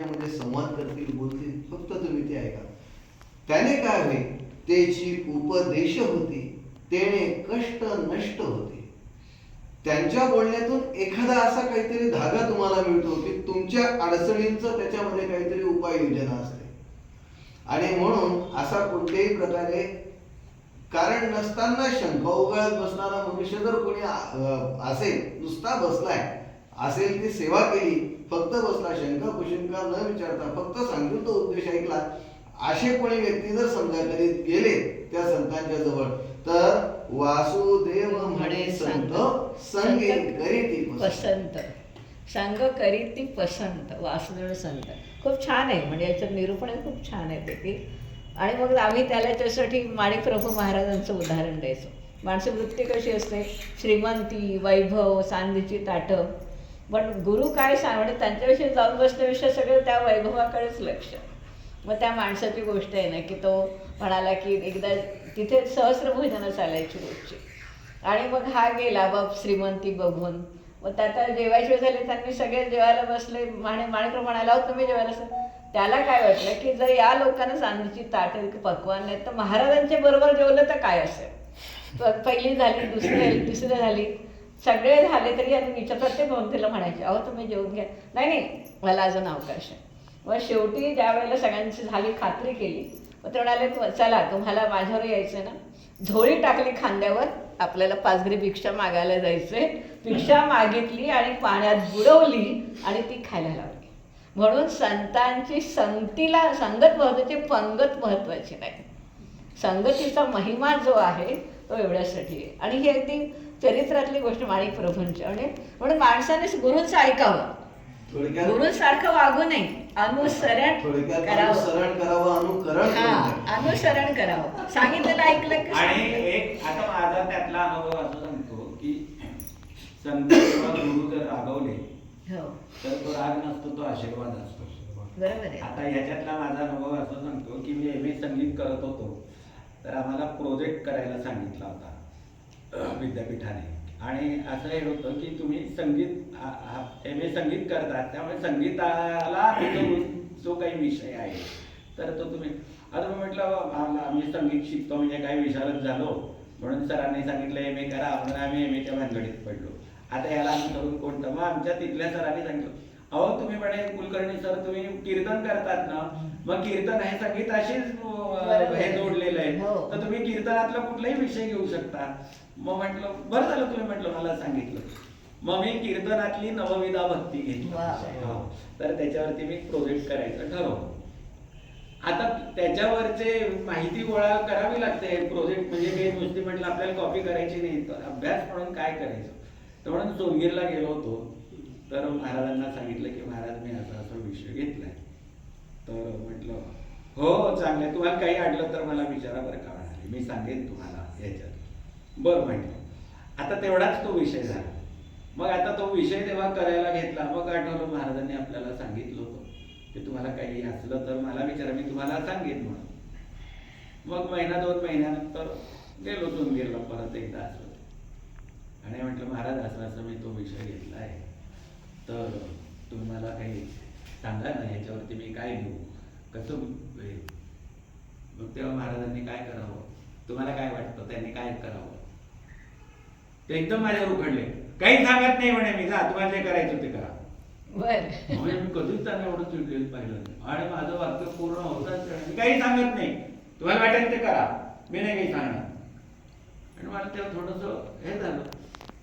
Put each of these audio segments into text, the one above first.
त्यामध्ये संवाद करतील बोलतील फक्त तुम्ही ते ऐका. त्याने काय होईल त्याची उपदेश होती तेने कष्ट नष्ट होते. त्यांच्या बोलण्यातून एखादा असा काहीतरी धागा तुम्हाला मिळतो की तुमच्या अडचणींचं त्याच्यामध्ये काहीतरी उपाययोजना असते. आणि म्हणून असा कोणत्याही प्रकारे कारण नसताना शंका उगाळत बसणारा मनुष्य जर कोणी असेल नुसता बसलाय असेल ती सेवा केली फक्त बसला शंका कुशंका न विचारता फक्त सांगून तो उद्देश ऐकला. असे कोणी व्यक्ती जर समजा करीत गेले त्या संतांच्या जवळ तर वासुदेव म्हणे संत संगे करीती पसंत. पसंत. संग करीती पसंत वासुदेव संत. खूप छान आहे म्हणजे याचं निरूपण खूप छान आहे ते. की आणि मग आम्ही त्याला त्यासाठी माणिकप्रभू महाराजांचं उदाहरण द्यायचो. माणसं वृत्ती कशी असते? श्रीमंती वैभव चांदीची ताटं. पण गुरु काय सांग म्हणजे त्यांच्याविषयी जाऊन बसण्याविषयी सगळं त्या वैभवाकडेच लक्ष. मग त्या माणसाची गोष्ट आहे ना की तो म्हणाला की एकदा तिथे सहस्र भोजनं चालायची रोजची. आणि मग हा गेला बाप श्रीमंती बघून. मग त्याचा जेवायची झाले त्यांनी सगळे जेवायला बसले. माणे माणिक म्हणाला हो तुम्ही जेवायला बसा." त्याला काय वाटलं की जर या लोकांना चांदीची ताट पकवान नाही तर महाराजांच्या बरोबर जेवलं तर काय असेल? पहिली झाली दुसरी झाली तिसरी झाली. सगळे झाले तरी आणि विचारतात ते भोवतीला म्हणायचे अहो तुम्ही जेवून घ्या. नाही नाही मला अजून अवकाश आहे. मग शेवटी ज्या वेळेला सगळ्यांची झाली खात्री केली मग ते म्हणाले चला तुम्हाला माझ्यावर यायचं ना झोळी टाकली खांद्यावर आपल्याला पाचगरी भिक्षा मागायला जायचंय. भिक्षा मागितली आणि पाण्यात बुडवली आणि ती खायला लावली म्हणून संतांची संगतीला संगत महत्वाची पंगत महत्वाची नाही. संगतीचा महिमा जो आहे तो एवढ्यासाठी आहे. आणि हे अगदी चरित्रातली गोष्ट माणिक प्रभूंची. म्हणजे म्हणून माणसाने गुरूंचं ऐकावं. थोडक्यात गुरुसारखं वागू नये. अनुसरण करावं. अनुकरण हा. अनुसरण करावं. सांगितलेलं ऐकलं की? आणि सांगितलं. एक आता माझा त्यातला अनुभव असं सांगतो की संत किंवा गुरु जर रागवले हो. तर तो राग नसतो तो आशीर्वाद असतो. बरोबर आहे. आता ह्याच्यातला माझा अनुभव असं सांगतो की मी एम ए संगीत करत होतो. तर आम्हाला प्रोजेक्ट करायला सांगितला होता. विद्यापीठाने. आणि असं हे होतं की तुम्ही संगीत एम ए संगीत करतात त्यामुळे संगीताला जो- काही विषय आहे तर तो तुम्ही आता मी म्हटलं आम्ही संगीत शिकतो म्हणजे काही विशारद झालो म्हणून सरांनी सांगितलं एम ए करा म्हणून आम्ही एम एच्या भानगडीत पडलो. आता याला आम्ही करून कोणतं मग आमच्या तिथल्या सरांनी सांगितलं अहो तुम्ही म्हणे कुलकर्णी सर तुम्ही कीर्तन करतात ना मग कीर्तन हे संगीत अशीच बरोबर. हे जोडलेलं आहे. हो. तर तुम्ही कीर्तनातला कुठलाही विषय घेऊ शकता. मग म्हटलं बरं झालं तुम्ही म्हटलं मला सांगितलं. मग मी कीर्तनातली नवविधा भक्ती घेतली. हो. तर त्याच्यावरती मी प्रोजेक्ट करायचं ठरवलं आता त्याच्यावरचे माहिती गोळा करावी लागते. प्रोजेक्ट म्हणजे काही नुसती म्हटलं आपल्याला कॉपी करायची नाही. तर अभ्यास म्हणून काय करायचं? तर म्हणून सोनगीरला गेलो होतो. तर महाराजांना सांगितलं की महाराज मी असा असा विषय घेतलाय. तर म्हटलं हो हो चांगलं आहे तुम्हाला काही आडलं तर मला विचारा बरं का म्हणाले. मी सांगेन तुम्हाला याच्यात. बरं म्हटलं. आता तेवढाच तो विषय झाला. मग आता तो विषय तेव्हा करायला घेतला. मग आठवलं महाराजांनी आपल्याला सांगितलं होतं की तुम्हाला काही असलं तर मला विचारा. मी तुम्हाला सांगेन म्हणून. मग महिना दोन महिन्यानंतर गेलो सोनगीरला परत एकदा असं. आणि म्हटलं महाराज असं असं मी तो विषय घेतला आहे तर तुम्ही मला काही सांगा ना ह्याच्यावरती मी काय घेऊ कसं मग तेव्हा महाराजांनी काय करावं? तुम्हाला काय वाटतं? त्यांनी काय करावं? ते एकदम माझ्यावर उघडले. काही सांगत नाही म्हणे मी जा तुम्हाला जे करायचं ते करा. म्हणजे मी कधीच त्यांना एवढं चिडलेलं पाहिलं नाही. आणि माझं वाक्य पूर्ण होताच. मी काही सांगत नाही. तुम्हाला वाटेल ते करा. मी नाही काही सांगणार. आणि मला तेव्हा थोडस हे झालं.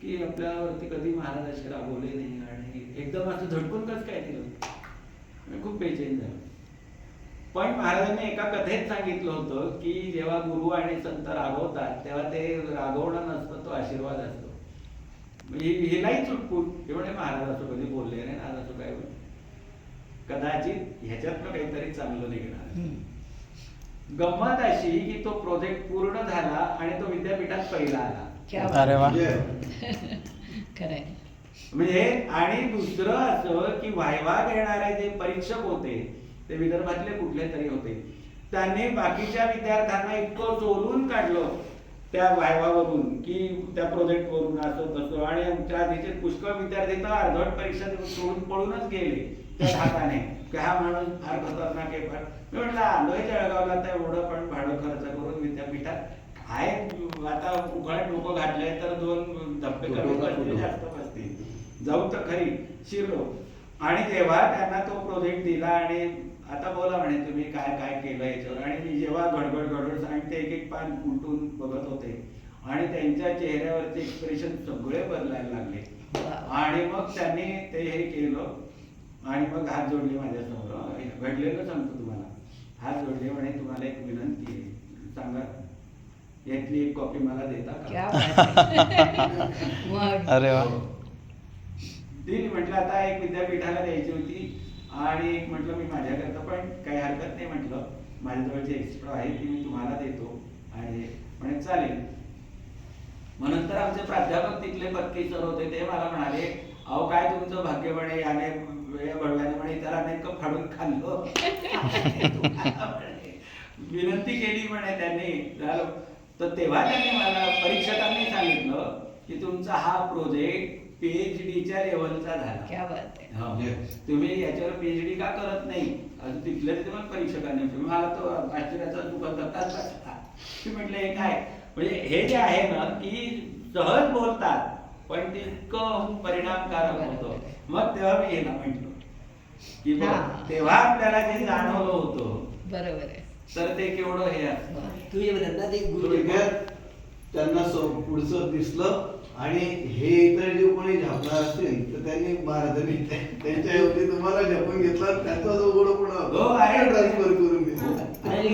की आपल्यावरती कधी महाराज असे रागवले नाही आणि एकदम असं झटकून कसं काय दिलं? खूप बेचैन झालो. पण महाराजांनी एका कथेत सांगितलं होतं की जेव्हा गुरु आणि संत रागवतात तेव्हा ते रागवणं नसतं तो आशीर्वाद असतो. म्हणजे हे नाही हे म्हणे महाराज असं कधी बोलले नाही आज असं काय होईल कदाचित ह्याच्यातनं काहीतरी चांगलं निघणार. गंमत अशी की तो प्रोजेक्ट पूर्ण झाला आणि तो विद्यापीठात पहिला आला. अरे वा. म्हणजे खरंय. म्हणजे आणि दुसरं असं की वायवा घेणारे जे परीक्षक होते ते विदर्भातले कुठले तरी होते त्यांनी बाकीच्या विद्यार्थ्यांना इतकं चोलून काढलं त्या वायवावरून की त्या प्रोजेक्ट वरून असं तसं. आणि आमच्या आधीचे पुष्कळ विद्यार्थी तर अर्धवट परीक्षा देऊन सोडून पळूनच गेले त्या हाताने. की हा माणूस फार खतरनाक आहे पण. मी म्हटलं आलोय जळगावला तर एवढं पण भाडं खर्च करून विद्यापीठात काय आता उघड डोकं घातलंय तर दोन धप्पे कमी बसतील जास्त बसतील जाऊ तर खरी शिरलो. आणि तेव्हा त्यांना तो प्रोजेक्ट दिला आणि आता बोला म्हणे तुम्ही काय काय केलं याच्यावर. आणि मी जेव्हा गडबड गडबड सांगते एक एक पान उलटून बघत होते. आणि त्यांच्या चेहऱ्यावरचे एक्सप्रेशन सगळे बदलायला लागले. आणि मग त्यांनी ते हे केलं. आणि मग हात जोडले माझ्यासमोर. घडलेलं सांगतो तुम्हाला. हात जोडले म्हणे तुम्हाला एक विनंती आहे. सांगा. यातली एक कॉपी मला देता क्या का अरे वा. दिली म्हटलं आता एक विद्यापीठाला द्यायची होती आणि एक म्हटलं मी माझ्याकरता पण काही हरकत नाही म्हटलं. माझ्याजवळची एक्स्ट्रा आहे ती मी तुम्हाला देतो. आणि म्हणे चालेल. मग नंतर आमचे प्राध्यापक तिथले पत्की सर होते ते मला म्हणाले अहो काय तुमचं भाग्य म्हणे याने वेळ बळव्याने म्हणे इतरांनी इतकं फाडून खाल्लं. विनंती केली म्हणे त्यांनी. झालं. तर तेव्हा त्यांनी मला परीक्षकांनी सांगितलं की तुमचा हा प्रोजेक्ट पीएचडीच्या लेवलचा झाला क्या बात आहे हो. Yes. तुम्ही याच्यावर पीएचडी का करत नाही अजून तिथल्या तिथे पण परीक्षकांनी. मला तो आश्चर्याचा की म्हटलं हे काय म्हणजे हे जे आहे ना की सहज बोलतात पण ते इतकं परिणामकारक होतं मग तेव्हा मी हेला म्हटलं की. तेव्हा आपल्याला जे जाणवलं होतं बरोबर आहे तर ते केवढं हे तुझे म्हणतात थोडक्यात त्यांना सो- पुढचं दिसलं आणि हे इतर जे कोणी झापणार असतील तर त्यांनी महाराजांनी त्या- त्यांच्या तुम्हाला झपून घेतला त्याचा जो गोडपणा हो, आहे. ट्रान्सफर करून दिला. आणि